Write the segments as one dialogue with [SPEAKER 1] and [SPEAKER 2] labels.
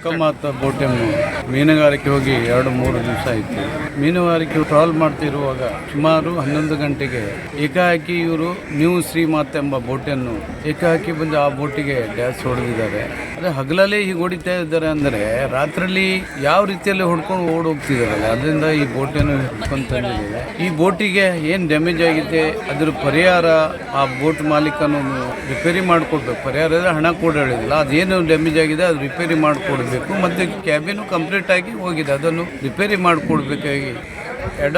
[SPEAKER 1] ಅಕ್ಕಮಾತ ಬೋಟನ್ನು ಮೀನುಗಾರಿಕೆ ಹೋಗಿ ಎರಡು ಮೂರು ದಿವಸ ಆಯಿತು. ಮೀನುಗಾರಿಕೆ ಟ್ರಾವೆಲ್ ಮಾಡ್ತಿರುವಾಗ ಸುಮಾರು ಹನ್ನೊಂದು ಗಂಟೆಗೆ ಏಕಾಕಿ ಇವರು ನ್ಯೂ ಶ್ರೀಮಾತ್ ಎಂಬ ಬೋಟನ್ನು ಏಕಾಕಿ ಬಂದು ಆ ಬೋಟಿಗೆ ಗ್ಯಾಸ್ ಹೊಡೆದಿದ್ದಾರೆ. ಅದೇ ಹಗಲಲ್ಲೇ ಹೀಗೆ ಹೊಡಿತಾ ಇದ್ದಾರೆ ಅಂದರೆ ರಾತ್ರಿಯಲ್ಲಿ ಯಾವ ರೀತಿಯಲ್ಲಿ ಹೊಡ್ಕೊಂಡು ಓಡ್ ಹೋಗ್ತಿದಾರಲ್ಲ ಅದರಿಂದ ಈ ಬೋಟನ್ನು ಹಿಡ್ಕೊಂಡು ಈ ಬೋಟಿಗೆ ಏನು ಡ್ಯಾಮೇಜ್ ಆಗಿದೆ, ಅದ್ರ ಪರಿಹಾರ ಆ ಬೋಟ್ ಮಾಲೀಕನು ರಿಪೇರಿ ಮಾಡಿಕೊಡ್ಬೇಕು. ಪರಿಹಾರ ಹಣ ಕೂಡ ಹೇಳಿದಿಲ್ಲ ಅದೇನು ಡ್ಯಾಮೇಜ್ ಆಗಿದೆ, ಅದು ರಿಪೇರಿ ಮಾಡಿಕೊಡ್ಬೇಕು. ಮತ್ತು ಕ್ಯಾಬಿನು ಕಂಪ್ಲೀಟ್ ಆಗಿ ಹೋಗಿದೆ ಅದನ್ನು ರಿಪೇರಿ ಮಾಡಿಕೊಡ್ಬೇಕಾಗಿ. ಎಡ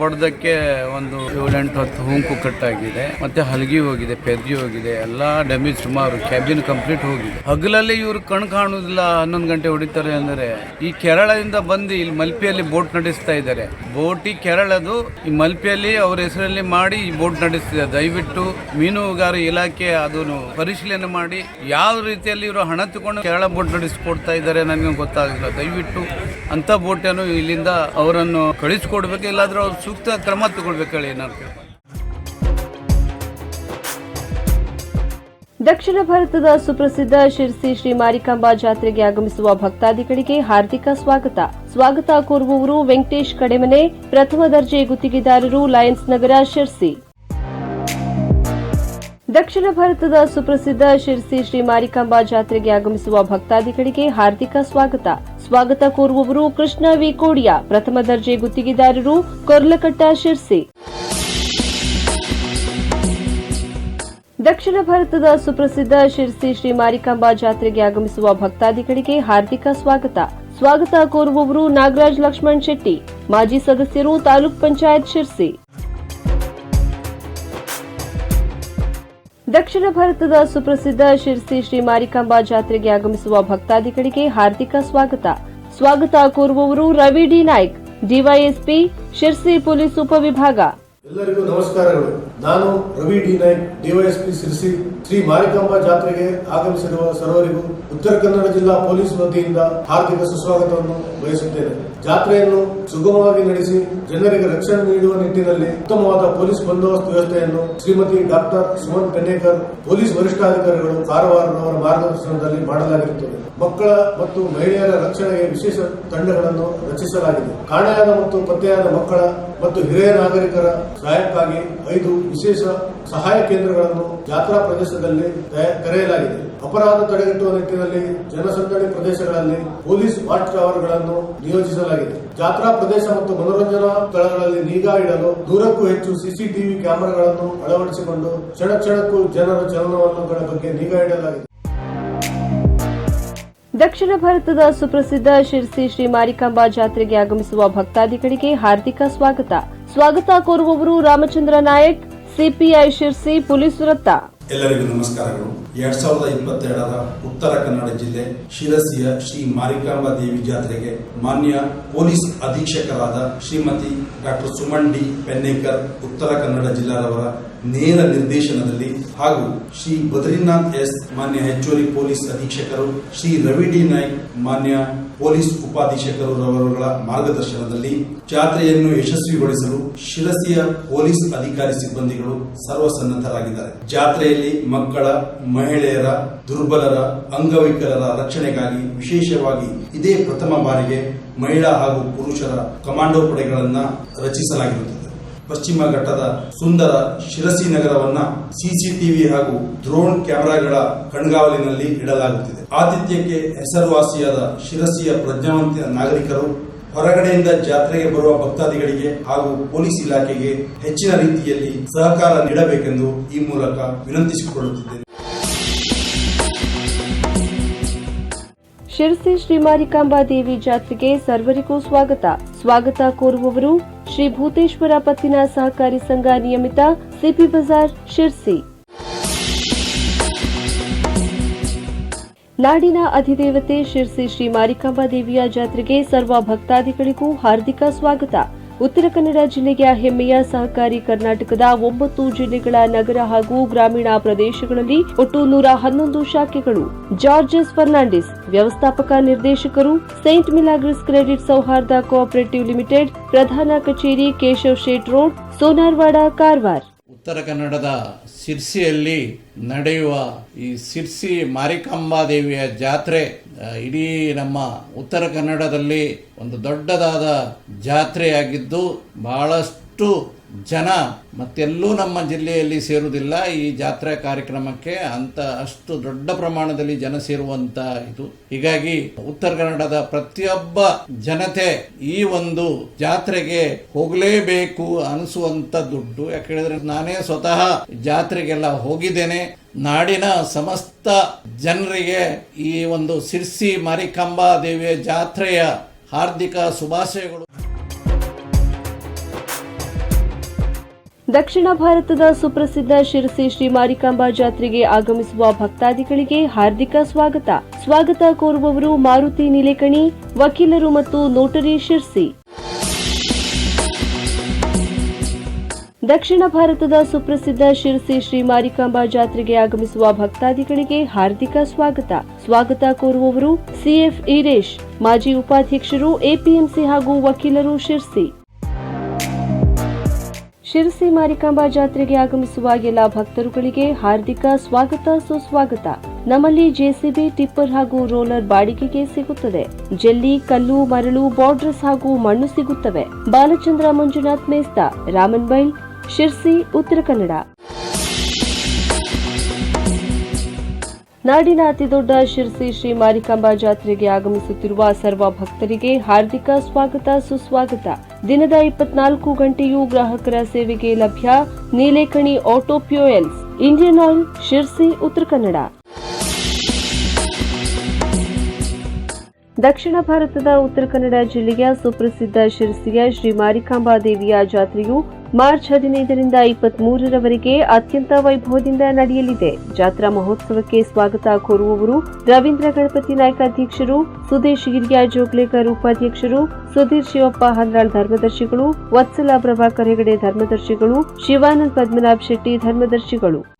[SPEAKER 1] ಬಡದಕ್ಕೆ ಒಂದು ಏಳೆಂಟು ಹತ್ತು ಹೂಂಕು ಕಟ್ಟಾಗಿದೆ, ಮತ್ತೆ ಹಲಗಿ ಹೋಗಿದೆ, ಪೆದ್ದಿ ಹೋಗಿದೆ, ಎಲ್ಲ ಡ್ಯಾಮೇಜ್ ಸುಮಾರು ಕ್ಯಾಬಿನ್ ಕಂಪ್ಲೀಟ್ ಹೋಗಿದೆ. ಹಗಲಲ್ಲಿ ಇವರು ಕಣ್ ಕಾಣುವುದಿಲ್ಲ, ಹನ್ನೊಂದು ಗಂಟೆ ಹೊಡಿತಾರೆ ಅಂದರೆ, ಈ ಕೇರಳದಿಂದ ಬಂದು ಇಲ್ಲಿ ಮಲ್ಪಿಯಲ್ಲಿ ಬೋಟ್ ನಡೆಸ್ತಾ ಇದ್ದಾರೆ. ಬೋಟಿ ಕೇರಳದು, ಈ ಮಲ್ಪಿಯಲ್ಲಿ ಅವ್ರ ಹೆಸರಲ್ಲಿ ಮಾಡಿ ಈ ಬೋಟ್ ನಡೆಸ್ತಿದೆ. ದಯವಿಟ್ಟು ಮೀನುಗಾರ ಇಲಾಖೆ ಅದನ್ನು ಪರಿಶೀಲನೆ ಮಾಡಿ, ಯಾವ ರೀತಿಯಲ್ಲಿ ಇವರು ಹಣ ತಗೊಂಡು ಕೇರಳ ಬೋಟ್ ನಡೆಸಿಕೊಡ್ತಾ ಇದ್ದಾರೆ ನನಗೆ ಗೊತ್ತಾಗಿಲ್ಲ ದಯವಿಟ್ಟು ಅಂತ ಬೋಟನ್ನು ಇಲ್ಲಿಂದ ಅವರನ್ನು ಕಳಿಸ್ಕೊಡ್ಬೇಕು. ಇಲ್ಲಾಂದ್ರೆ ಅವ್ರು ಸೂಕ್ತ ಕ್ರಮ ತಗೊಳ್ಬೇಕು ಹೇಳಿ
[SPEAKER 2] ದಕ್ಷಿಣ ಭಾರತದ ಸುಪ್ರಸಿದ್ಧ ಶಿರ್ಸಿ ಶ್ರೀ ಮಾರಿಕಾಂಬಾ ಜಾತ್ರೆಗೆ ಆಗಮಿಸುವ ಭಕ್ತಾದಿಗಳಿಗೆ ಹಾರ್ದಿಕ ಸ್ವಾಗತ. ಸ್ವಾಗತ ಕೋರುವವರು ವೆಂಕಟೇಶ್ ಕಡೆಮನೆ, ಪ್ರಥಮ ದರ್ಜೆ ಗುತ್ತಿಗೆದಾರರು ಲಯನ್ಸ್ ನಗರ, ಶಿರ್ಸಿ. ದಕ್ಷಿಣ ಭಾರತದ ಸುಪ್ರಸಿದ್ಧ ಶಿರ್ಸಿ ಶ್ರೀ ಮಾರಿಕಾಂಬಾ ಜಾತ್ರೆಗೆ ಆಗಮಿಸುವ ಭಕ್ತಾದಿಗಳಿಗೆ ಹಾರ್ದಿಕ ಸ್ವಾಗತ. ಸ್ವಾಗತ ಕೋರುವವರು ಕೃಷ್ಣ ವಿ ಕೋಡಿಯಾ. ಪ್ರಥಮ ದರ್ಜೆ ಗುತ್ತಿಗೆದಾರರು ಕೊರ್ಲಕಟ್ಟ ಶಿರ್ಸಿ. ದಕ್ಷಿಣ ಭಾರತದ ಸುಪ್ರಸಿದ್ಧ ಶಿರ್ಸಿ ಶ್ರೀ ಮಾರಿಕಾಂಬಾ ಜಾತ್ರೆಗೆ ಆಗಮಿಸುವ ಭಕ್ತಾದಿಗಳಿಗೆ ಹಾರ್ದಿಕ ಸ್ವಾಗತ. ಸ್ವಾಗತ ಕೋರುವವರು ನಾಗರಾಜ್ ಲಕ್ಷ್ಮಣ್ ಶೆಟ್ಟಿ. ಮಾಜಿ ಸದಸ್ಯರು ತಾಲೂಕ್ ಪಂಚಾಯತ್ ಶಿರ್ಸಿ. ದಕ್ಷಿಣ ಭಾರತದ ಸುಪ್ರಸಿದ್ಧ ಶಿರ್ಸಿ ಶ್ರೀ ಮಾರಿಕಾಂಬಾ ಜಾತ್ರೆಗೆ ಆಗಮಿಸುವ ಭಕ್ತಾದಿಗಳಿಗೆ ಹಾರ್ದಿಕ ಸ್ವಾಗತ. ಸ್ವಾಗತ ಕೋರುವವರು Ravi D Naik, DYSP, Sirsi police ಉಪವಿಭಾಗ.
[SPEAKER 3] ಎಲ್ಲರಿಗೂ ನಮಸ್ಕಾರಗಳು. ನಾನು ರವಿ ಡಿ ನಾಯ್ಕ್, ಡಿವೈಎಸ್ಪಿ ಶಿರ್ಸಿ ಶ್ರೀ ಮಾರಿಕಾಂಬಾ ಜಾತ್ರೆಗೆ ಆಗಮಿಸಿರುವ ಸರ್ವರಿಗೂ ಉತ್ತರ ಕನ್ನಡ ಜಿಲ್ಲಾ ಪೊಲೀಸ್ ವತಿಯಿಂದ ಹಾರ್ದಿಕ ಸುಸ್ವಾಗತವನ್ನು ಬಯಸುತ್ತೇನೆ ಜಾತ್ರೆಯನ್ನು ಸುಗಮವಾಗಿ ನಡೆಸಿ ಜನರಿಗೆ ರಕ್ಷಣೆ ನೀಡುವ ನಿಟ್ಟಿನಲ್ಲಿ ಉತ್ತಮವಾದ ಪೊಲೀಸ್ ಬಂದೋಬಸ್ತ್ ವ್ಯವಸ್ಥೆಯನ್ನು ಶ್ರೀಮತಿ ಡಾಕ್ಟರ್ ಸುಮನ್ ಪೆನ್ನೇಕರ್, ಪೊಲೀಸ್ ವರಿಷ್ಠಾಧಿಕಾರಿಗಳು ಕಾರವಾರನವರ ಮಾರ್ಗದರ್ಶನದಲ್ಲಿ ಮಾಡಲಾಗಿರುತ್ತದೆ. ಮಕ್ಕಳ ಮತ್ತು ಮಹಿಳೆಯರ ರಕ್ಷಣೆಗೆ ವಿಶೇಷ ತಂಡಗಳನ್ನು ರಚಿಸಲಾಗಿದೆ. ಕಾಣೆಯಾದ ಮತ್ತು ಪತ್ತೆಯಾದ ಮಕ್ಕಳ ಮತ್ತು ಹಿರಿಯ ನಾಗರಿಕರ ಸಹಾಯಕ್ಕಾಗಿ ಐದು ವಿಶೇಷ ಸಹಾಯ ಕೇಂದ್ರಗಳನ್ನು ಜಾತ್ರಾ ಪ್ರದೇಶದಲ್ಲಿ ತೆರೆಯಲಾಗಿದೆ. ಅಪರಾಧ ತಡೆಗಟ್ಟುವ ನಿಟ್ಟಿನಲ್ಲಿ ಜನಸಂದಣಿ ಪ್ರದೇಶಗಳಲ್ಲಿ ಪೊಲೀಸ್ ವಾಚ್ ಟವರ್ಗಳನ್ನು ನಿಯೋಜಿಸಲಾಗಿದೆ. ಜಾತ್ರಾ ಪ್ರದೇಶ ಮತ್ತು ಮನೋರಂಜನಾ ಸ್ಥಳಗಳಲ್ಲಿ ನಿಗಾ ಇಡಲು ನೂರಕ್ಕೂ ಹೆಚ್ಚು ಸಿಸಿಟಿವಿ ಕ್ಯಾಮೆರಾಗಳನ್ನು ಅಳವಡಿಸಿಕೊಂಡು ಕ್ಷಣ ಕ್ಷಣಕ್ಕೂ ಜನರ ಚಲನವಲನಗಳ ಬಗ್ಗೆ ನಿಗಾ ಇಡಲಾಗಿದೆ.
[SPEAKER 2] ದಕ್ಷಿಣ ಭಾರತದ ಸುಪ್ರಸಿದ್ಧ ಶಿರ್ಸಿ ಶ್ರೀ ಮಾರಿಕಾಂಬಾ ಜಾತ್ರೆಗೆ ಆಗಮಿಸುವ ಭಕ್ತಾದಿಗಳಿಗೆ ಹಾರ್ದಿಕ ಸ್ವಾಗತ. ಸ್ವಾಗತ ಕೋರುವವರು ರಾಮಚಂದ್ರ ನಾಯಕ್, ಸಿಪಿಐ ಶಿರ್ಸಿ, ಪೊಲೀಸ್ ವೃತ್ತ.
[SPEAKER 4] ಎಲ್ಲರಿಗೂ ನಮಸ್ಕಾರಗಳು. ಎರಡ್ ಸಾವಿರದ ಇಪ್ಪತ್ತೆರಡರ ಉತ್ತರ ಕನ್ನಡ ಜಿಲ್ಲೆ ಶಿರಸಿಯ ಶ್ರೀ ಮಾರಿಕಾಂಬಾ ದೇವಿ ಜಾತ್ರೆಗೆ ಮಾನ್ಯ ಪೊಲೀಸ್ ಅಧೀಕ್ಷಕರಾದ ಶ್ರೀಮತಿ ಡಾಕ್ಟರ್ ಸುಮನ್ ಡಿ ಪೆನ್ನೇಕರ್, ಉತ್ತರ ಕನ್ನಡ ಜಿಲ್ಲಾರವರ ನೇರ ನಿರ್ದೇಶನದಲ್ಲಿ ಹಾಗೂ ಶ್ರೀ ಬದ್ರಿನಾಥ್ ಎಸ್ ಮಾನ್ಯ ಹೆಚ್ಚುವರಿ ಪೊಲೀಸ್ ಅಧೀಕ್ಷಕರು ಶ್ರೀ ರವಿ ಡಿ ನಾಯ್ಕ್ ಮಾನ್ಯ ಪೊಲೀಸ್ ಉಪಾಧೀಕ್ಷಕರು ರವರುಗಳ ಮಾರ್ಗದರ್ಶನದಲ್ಲಿ ಜಾತ್ರೆಯನ್ನು ಯಶಸ್ವಿಗೊಳಿಸಲು ಶಿರಸಿಯ ಪೊಲೀಸ್ ಅಧಿಕಾರಿ ಸಿಬ್ಬಂದಿಗಳು ಸರ್ವಸನ್ನದ್ಧರಾಗಿದ್ದಾರೆ. ಜಾತ್ರೆಯಲ್ಲಿ ಮಕ್ಕಳ, ಮಹಿಳೆಯರ, ದುರ್ಬಲರ, ಅಂಗವಿಕಲರ ರಕ್ಷಣೆಗಾಗಿ ವಿಶೇಷವಾಗಿ ಇದೇ ಪ್ರಥಮ ಬಾರಿಗೆ ಮಹಿಳಾ ಹಾಗೂ ಪುರುಷರ ಕಮಾಂಡೋ ಪಡೆಗಳನ್ನು ರಚಿಸಲಾಗಿರುತ್ತದೆ. ಪಶ್ಚಿಮ ಘಟ್ಟದ ಸುಂದರ ಶಿರಸಿ ನಗರವನ್ನ ಸಿಸಿಟಿವಿ ಹಾಗೂ ಡ್ರೋನ್ ಕ್ಯಾಮೆರಾಗಳ ಕಣ್ಗಾವಲಿನಲ್ಲಿ ಇಡಲಾಗುತ್ತಿದೆ. ಆತಿಥ್ಯಕ್ಕೆ ಹೆಸರುವಾಸಿಯಾದ ಶಿರಸಿಯ ಪ್ರಜ್ಞಾವಂತ ನಾಗರಿಕರು ಹೊರಗಡೆಯಿಂದ ಜಾತ್ರೆಗೆ ಬರುವ ಭಕ್ತಾದಿಗಳಿಗೆ ಹಾಗೂ ಪೊಲೀಸ್ ಇಲಾಖೆಗೆ ಹೆಚ್ಚಿನ ರೀತಿಯಲ್ಲಿ ಸಹಕಾರ ನೀಡಬೇಕೆಂದು ಈ ಮೂಲಕ ವಿನಂತಿಸಿಕೊಳ್ಳುತ್ತಿದ್ದೇನೆ.
[SPEAKER 2] ಶಿರಸಿ ಶ್ರೀ ಮಾರಿಕಾಂಬಾ ದೇವಿ ಜಾತ್ರೆಗೆ ಸರ್ವರಿಗೂ ಸ್ವಾಗತ. ಸ್ವಾಗತ ಕೋರುವವರು ಶ್ರೀ ಭೂತೇಶ್ವರ ಪತ್ತಿನ ಸಹಕಾರಿ ಸಂಘ ನಿಯಮಿತ ಸಿಪಿ ಬಜಾರ್ ಶಿರ್ಸಿ. ನಾಡಿನ ಅಧಿದೇವತೆ ಶಿರ್ಸಿ ಶ್ರೀ ಮಾರಿಕಾಂಬಾ ದೇವಿಯ ಜಾತ್ರೆಗೆ ಸರ್ವ ಭಕ್ತಾದಿಗಳಿಗೂ ಹಾರ್ದಿಕ ಸ್ವಾಗತ. ಉತ್ತರ ಕನ್ನಡ ಜಿಲ್ಲೆಯ ಹೆಮ್ಮೆಯ ಸಹಕಾರಿ ಕರ್ನಾಟಕದ ಒಂಬತ್ತು ಜಿಲ್ಲೆಗಳ ನಗರ ಹಾಗೂ ಗ್ರಾಮೀಣ ಪ್ರದೇಶಗಳಲ್ಲಿ ಒಟ್ಟು ನೂರ ಹನ್ನೊಂದು ಶಾಖೆಗಳು. ಜಾರ್ಜಸ್ ಫರ್ನಾಂಡಿಸ್, ವ್ಯವಸ್ಥಾಪಕ ನಿರ್ದೇಶಕರು, Saint Milagres credit Souharda cooperative limited, ಪ್ರಧಾನ ಕಚೇರಿ ಕೇಶವ್ ಶೇಟ್ ರೋಡ್, ಸೋನಾರ್ವಾಡ ಕಾರವಾರ್.
[SPEAKER 5] ಉತ್ತರ ಕನ್ನಡದ ಶಿರ್ಸಿಯಲ್ಲಿ ನಡೆಯುವ ಈ ಶಿರ್ಸಿ ಮಾರಿಕಾಂಬಾ ದೇವಿಯ ಜಾತ್ರೆ ಇಡೀ ನಮ್ಮ ಉತ್ತರ ಕನ್ನಡದಲ್ಲಿ ಒಂದು ದೊಡ್ಡದಾದ ಜಾತ್ರೆಯಾಗಿದ್ದು ಬಹಳಷ್ಟು ಜನ ಮತ್ತೆಲ್ಲೂ ನಮ್ಮ ಜಿಲ್ಲೆಯಲ್ಲಿ ಸೇರುವುದಿಲ್ಲ. ಈ ಜಾತ್ರೆ ಕಾರ್ಯಕ್ರಮಕ್ಕೆ ಅಂತ ಅಷ್ಟು ದೊಡ್ಡ ಪ್ರಮಾಣದಲ್ಲಿ ಜನ ಸೇರುವಂತ ಇದು. ಹೀಗಾಗಿ ಉತ್ತರ ಕನ್ನಡದ ಪ್ರತಿಯೊಬ್ಬ ಜನತೆ ಈ ಒಂದು ಜಾತ್ರೆಗೆ ಹೋಗಲೇಬೇಕು ಅನಿಸುವಂತ ದುಡ್ಡು. ಯಾಕೆ ಹೇಳಿದ್ರೆ ನಾನೇ ಸ್ವತಃ ಜಾತ್ರೆಗೆಲ್ಲ ಹೋಗಿದ್ದೇನೆ. ನಾಡಿನ ಸಮಸ್ತ ಜನರಿಗೆ ಈ ಒಂದು ಸಿರ್ಸಿ ಮಾರಿಕಾಂಬಾ ದೇವಿಯ ಜಾತ್ರೆಯ ಹಾರ್ದಿಕ ಶುಭಾಶಯಗಳು.
[SPEAKER 2] ದಕ್ಷಿಣ ಭಾರತದ ಸುಪ್ರಸಿದ್ಧ ಶಿರಸಿ ಶ್ರೀ ಮಾರಿಕಾಂಬಾ ಜಾತ್ರೆಗೆ ಆಗಮಿಸುವ ಭಕ್ತಾದಿಗಳಿಗೆ ಹಾರ್ದಿಕ ಸ್ವಾಗತ. ಸ್ವಾಗತ ಕೋರುವವರು ಮಾರುತಿ ನಿಲೇಕಣಿ, ವಕೀಲರು ಮತ್ತು ನೋಟರಿ ಶಿರ್ಸಿ. ದಕ್ಷಿಣ ಭಾರತದ ಸುಪ್ರಸಿದ್ಧ ಶಿರಸಿ ಶ್ರೀ ಮಾರಿಕಾಂಬಾ ಜಾತ್ರೆಗೆ ಆಗಮಿಸುವ ಭಕ್ತಾದಿಗಳಿಗೆ ಹಾರ್ದಿಕ ಸ್ವಾಗತ. ಸ್ವಾಗತ ಕೋರುವವರು ಸಿಎಫ್ ಈರೇಶ್, ಮಾಜಿ ಉಪಾಧ್ಯಕ್ಷರು ಎಪಿಎಂಸಿ ಹಾಗೂ ವಕೀಲರು ಶಿರ್ಸಿ. ಶಿರಸಿ ಮಾರಿಕಾಂಬಾ ಜಾತ್ರೆಗೆ ಆಗಮಿಸುವ ಎಲ್ಲ ಭಕ್ತರುಗಳಿಗೆ ಹಾರ್ದಿಕ ಸ್ವಾಗತ, ಸುಸ್ವಾಗತ. ನಮ್ಮಲ್ಲಿ ಜೆಸಿಬಿ, ಟಿಪ್ಪರ್ ಹಾಗೂ ರೋಲರ್ ಬಾಡಿಗೆಗೆ ಸಿಗುತ್ತದೆ. ಜಲ್ಲಿ, ಕಲ್ಲು, ಮರಳು, ಬಾರ್ಡರ್ಸ್ ಹಾಗೂ ಮಣ್ಣು ಸಿಗುತ್ತವೆ. ಬಾಲಚಂದ್ರ ಮಂಜುನಾಥ್ ಮೇಸ್ತಾ, ರಾಮನ್ ಬೈಲ್, ಶಿರ್ಸಿ, ಉತ್ತರ ಕನ್ನಡ. ನಾಡಿನ ಅತಿದೊಡ್ಡ ಶಿರಸಿ ಶ್ರೀ ಮಾರಿಕಾಂಬಾ ಜಾತ್ರೆಗೆ ಆಗಮಿಸುತ್ತಿರುವ ಸರ್ವ ಭಕ್ತರಿಗೆ ಹಾರ್ದಿಕ ಸ್ವಾಗತ, ಸುಸ್ವಾಗತ. ದಿನದ ಇಪ್ಪತ್ನಾಲ್ಕು ಗಂಟೆಯೂ ಗ್ರಾಹಕರ ಸೇವೆಗೆ ಲಭ್ಯ Nilekani auto fuels Indian Oil, Sirsi, Uttara Kannada. ದಕ್ಷಿಣ ಭಾರತದ ಉತ್ತರ ಕನ್ನಡ ಜಿಲ್ಲೆಯ ಸುಪ್ರಸಿದ್ಧ ಶಿರಸಿಯ ಶ್ರೀ ಮಾರಿಕಾಂಬಾ ದೇವಿಯ ಜಾತ್ರೆಯು ಮಾರ್ಚ್ ಹದಿನೈದರಿಂದ ಇಪ್ಪತ್ತ್ ಮೂರರವರೆಗೆ ಅತ್ಯಂತ ವೈಭವದಿಂದ ನಡೆಯಲಿದೆ. ಜಾತ್ರಾ ಮಹೋತ್ಸವಕ್ಕೆ ಸ್ವಾಗತ ಕೋರುವವರು ರವೀಂದ್ರ ಗಣಪತಿ ನಾಯ್ಕ ಅಧ್ಯಕ್ಷರು, ಸುದೇಶ್ ಗಿರಿಯ ಜೋಗ್ಲೇಕರ್ ಉಪಾಧ್ಯಕ್ಷರು, ಸುಧೀರ್ ಶಿವಪ್ಪ ಹನ್ರಾಳ್ ಧರ್ಮದರ್ಶಿಗಳು, ವತ್ಸಲ ಪ್ರಭಾಕರ್ ಹೆಗಡೆ ಧರ್ಮದರ್ಶಿಗಳು, ಶಿವಾನಂದ್ ಪದ್ಮನಾಭ್ ಶೆಟ್ಟಿ ಧರ್ಮದರ್ಶಿಗಳು.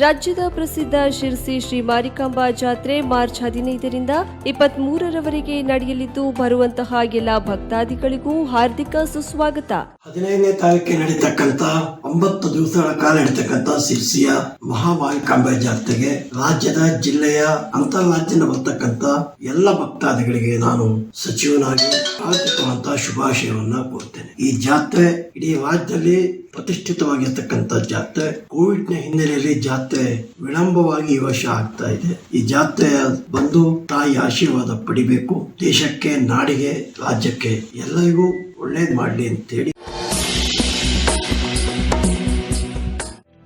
[SPEAKER 2] ರಾಜ್ಯದ ಪ್ರಸಿದ್ಧ ಶಿರ್ಸಿ ಶ್ರೀ ಮಾರಿಕಾಂಬಾ ಜಾತ್ರೆ ಮಾರ್ಚ್ ಹದಿನೈದರಿಂದ ಇಪ್ಪತ್ಮೂರರವರೆಗೆ ನಡೆಯಲಿದ್ದು, ಬರುವಂತಹ ಎಲ್ಲ ಭಕ್ತಾದಿಗಳಿಗೂ ಹಾರ್ದಿಕ ಸುಸ್ವಾಗತ.
[SPEAKER 6] ಹದಿನೈದನೇ ತಾರೀಕಿಗೆ ನಡೀತಕ್ಕಂತ ಒಂಬತ್ತು ದಿವಸಗಳ ಕಾಲ ನಡೀತಕ್ಕಂತ ಶಿರ್ಸಿಯ ಮಹಾಮಾರಿಕಾಂಬಾ ಜಾತ್ರೆಗೆ ರಾಜ್ಯದ ಜಿಲ್ಲೆಯ ಅಂತಾರಾಜ್ಯದ ಬರ್ತಕ್ಕಂತ ಎಲ್ಲ ಭಕ್ತಾದಿಗಳಿಗೆ ನಾನು ಸಚಿವನಾಗಿ ಹಾರ್ದಿಕವಂತ ಶುಭಾಶಯವನ್ನ ಕೋರ್ತೇನೆ ಈ ಜಾತ್ರೆ ಇಡೀ ರಾಜ್ಯದಲ್ಲಿ ಪ್ರತಿಷ್ಠಿತವಾಗಿರ್ತಕ್ಕಂಥ ಜಾತ್ರೆ. ಕೋವಿಡ್ನ ಹಿನ್ನೆಲೆಯಲ್ಲಿ ಜಾತ್ರೆ ವಿಳಂಬವಾಗಿ ಈ ವರ್ಷ ಆಗ್ತಾ ಇದೆ. ಈ ಜಾತ್ರೆ ಬಂದು ತಾಯಿ ಆಶೀರ್ವಾದ ಪಡಿಬೇಕು. ದೇಶಕ್ಕೆ, ನಾಡಿಗೆ, ರಾಜ್ಯಕ್ಕೆ ಎಲ್ಲರಿಗೂ ಒಳ್ಳೇದ್ ಮಾಡ್ಲಿ ಅಂತೇಳಿ